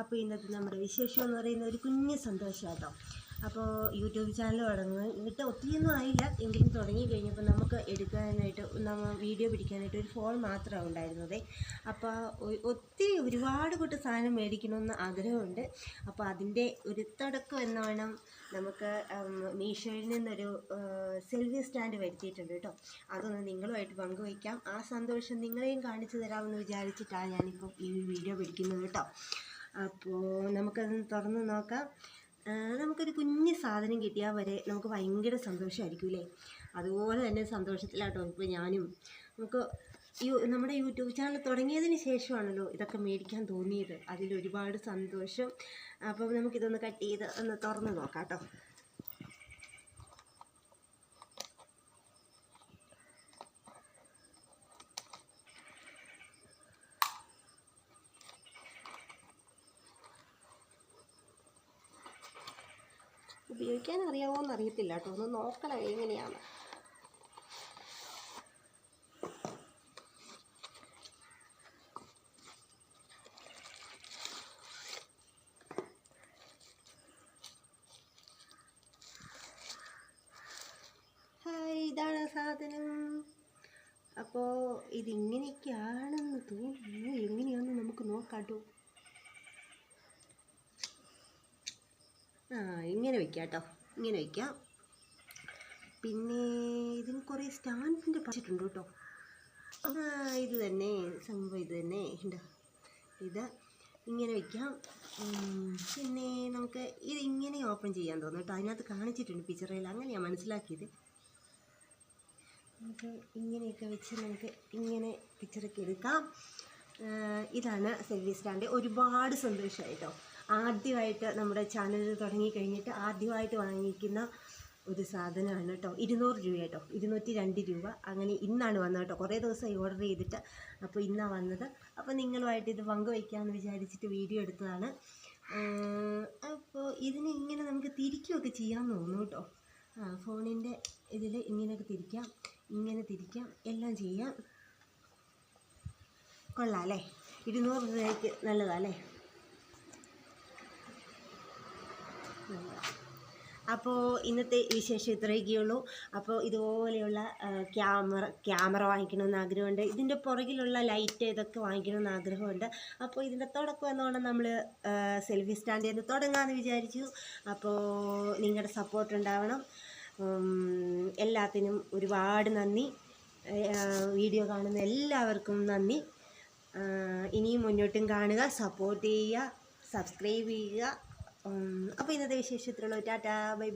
അപ്പോൾ ഇന്നത്തെ നമ്മുടെ വിശേഷം എന്ന് പറയുന്ന ഒരു കുഞ്ഞ് സന്തോഷം കേട്ടോ അപ്പോൾ യൂട്യൂബ് ചാനൽ തുടങ്ങിയിട്ട് ഒത്തിരിയൊന്നും ആയില്ല. എങ്കിലും തുടങ്ങി കഴിഞ്ഞപ്പോൾ നമുക്ക് എടുക്കാനായിട്ട് നമ്മൾ വീഡിയോ പിടിക്കാനായിട്ട് ഒരു ഫോൺ മാത്രമാണ് ഉണ്ടായിരുന്നത്. അപ്പോൾ ഒത്തിരി ഒരുപാട് കൂട്ട് സാധനം മേടിക്കണമെന്ന് ആഗ്രഹമുണ്ട്. അപ്പോൾ അതിന്റെ ഒരു തുടക്കം എന്ന് വേണം നമുക്ക് മീഷോയിൽ നിന്നൊരു സെൽഫി സ്റ്റാൻഡ് വരുത്തിയിട്ടുണ്ട് കേട്ടോ. അതൊന്ന് നിങ്ങളുമായിട്ട് പങ്കുവയ്ക്കാം. ആ സന്തോഷം നിങ്ങളെയും കാണിച്ചു തരാമെന്ന് വിചാരിച്ചിട്ടാണ് ഞാനിപ്പോൾ ഈ വീഡിയോ പിടിക്കുന്നത് കേട്ടോ. അപ്പോൾ നമുക്കതൊന്ന് തുറന്ന് നോക്കാം. നമുക്കൊരു കുഞ്ഞ് സാധനം കിട്ടിയാൽ വരെ നമുക്ക് ഭയങ്കര സന്തോഷമായിരിക്കും അല്ലേ അതുപോലെ തന്നെ സന്തോഷത്തിലാട്ടോ ഇപ്പോൾ ഞാനും. നമുക്ക് ഈ നമ്മുടെ യൂട്യൂബ് ചാനൽ തുടങ്ങിയതിന് ശേഷമാണല്ലോ ഇതൊക്കെ മേടിക്കാൻ തോന്നിയത്. അതിലൊരുപാട് സന്തോഷം. അപ്പോൾ നമുക്കിതൊന്ന് കട്ട് ചെയ്ത് ഒന്ന് തുറന്ന് നോക്കാം കേട്ടോ ഉപയോഗിക്കാൻ അറിയാമോന്ന് അറിയത്തില്ല കേട്ടോ. ഒന്ന് നോക്കണം എങ്ങനെയാണ്. ഹായ് ഇതാണ് സാധനം. അപ്പോൾ ഇതിങ്ങനെയൊക്കെയാണെന്ന് തോന്നുന്നു. എങ്ങനെയാണെന്ന് നമുക്ക് നോക്കാം കേട്ടോ. ഇങ്ങനെ വയ്ക്കുക കേട്ടോ ഇങ്ങനെ വയ്ക്കുക പിന്നെ ഇതിന് കുറേ സ്റ്റാൻഡിന്റെ പഠിച്ചിട്ടുണ്ട് കേട്ടോ. ഇത് തന്നെ സംഭവം ഇത് തന്നെ. ഉണ്ട് ഇത് ഇങ്ങനെ വയ്ക്കാം പിന്നെ നമുക്ക് ഇത് ഇങ്ങനെ ഓപ്പൺ ചെയ്യാൻ തോന്നും കേട്ടോ. അതിനകത്ത് കാണിച്ചിട്ടുണ്ട് പിക്ചറിൽ. അങ്ങനെ ഞാൻ മനസ്സിലാക്കിയത്. നമുക്ക് ഇങ്ങനെയൊക്കെ വെച്ച് നമുക്ക് ഇങ്ങനെ പിക്ചറൊക്കെ എടുക്കാം. ഇതാണ് സെൽഫി സ്റ്റാൻഡ് ഒരുപാട് സന്തോഷമായി കേട്ടോ. ആദ്യമായിട്ട് നമ്മുടെ ചാനൽ തുടങ്ങി കഴിഞ്ഞിട്ട് ആദ്യമായിട്ട് വാങ്ങിക്കുന്ന ഒരു സാധനമാണ് കേട്ടോ. ഇരുന്നൂറ് രൂപ കേട്ടോ. ഇരുന്നൂറ്റി രണ്ട് രൂപ. അങ്ങനെ ഇന്നാണ് വന്നത് കേട്ടോ. കുറേ ദിവസമായി ഓർഡർ ചെയ്തിട്ട് അപ്പോൾ ഇന്നാണ് വന്നത്. അപ്പോൾ നിങ്ങളുമായിട്ട് ഇത് പങ്കുവയ്ക്കാമെന്ന് വിചാരിച്ചിട്ട് വീഡിയോ എടുത്തതാണ്. അപ്പോൾ ഇതിനെ ഇങ്ങനെ നമുക്ക് തിരിക്കുകയൊക്കെ ചെയ്യാമെന്ന് തോന്നുന്നു കേട്ടോ. ആ ഫോണിന്റെ ഇതിൽ ഇങ്ങനെയൊക്കെ തിരിക്കാം. ഇങ്ങനെ തിരിക്കാം. എല്ലാം ചെയ്യാം. കൊള്ളാം അല്ലേ? ഇരുന്നൂറ് രൂപയ്ക്ക് നല്ലതല്ലേ അപ്പോൾ ഇന്നത്തെ വിശേഷം ഇത്രയൊക്കെയുള്ളൂ. അപ്പോൾ ഇതുപോലെയുള്ള ക്യാമറ ക്യാമറ വാങ്ങിക്കണമെന്ന് ആഗ്രഹമുണ്ട്. ഇതിന്റെ പുറകിലുള്ള ലൈറ്റ് ഇതൊക്കെ വാങ്ങിക്കണമെന്ന് ആഗ്രഹമുണ്ട്. അപ്പോൾ ഇതിന്റെ തുടക്കം എന്നോണം നമ്മൾ സെൽഫി സ്റ്റാൻഡിൽ നിന്ന് തുടങ്ങാമെന്ന് വിചാരിച്ചു. അപ്പോൾ നിങ്ങളുടെ സപ്പോർട്ട് ഉണ്ടാവണം. എല്ലാത്തിനും ഒരുപാട് നന്ദി. വീഡിയോ കാണുന്ന എല്ലാവർക്കും നന്ദി. ഇനിയും മുന്നോട്ടും കാണുക സപ്പോർട്ട് ചെയ്യുക സബ്സ്ക്രൈബ് ചെയ്യുക. അപ്പോൾ ഇന്നത്തെ വിശേഷത്തിലുള്ള ടാറ്റാ ബൈ.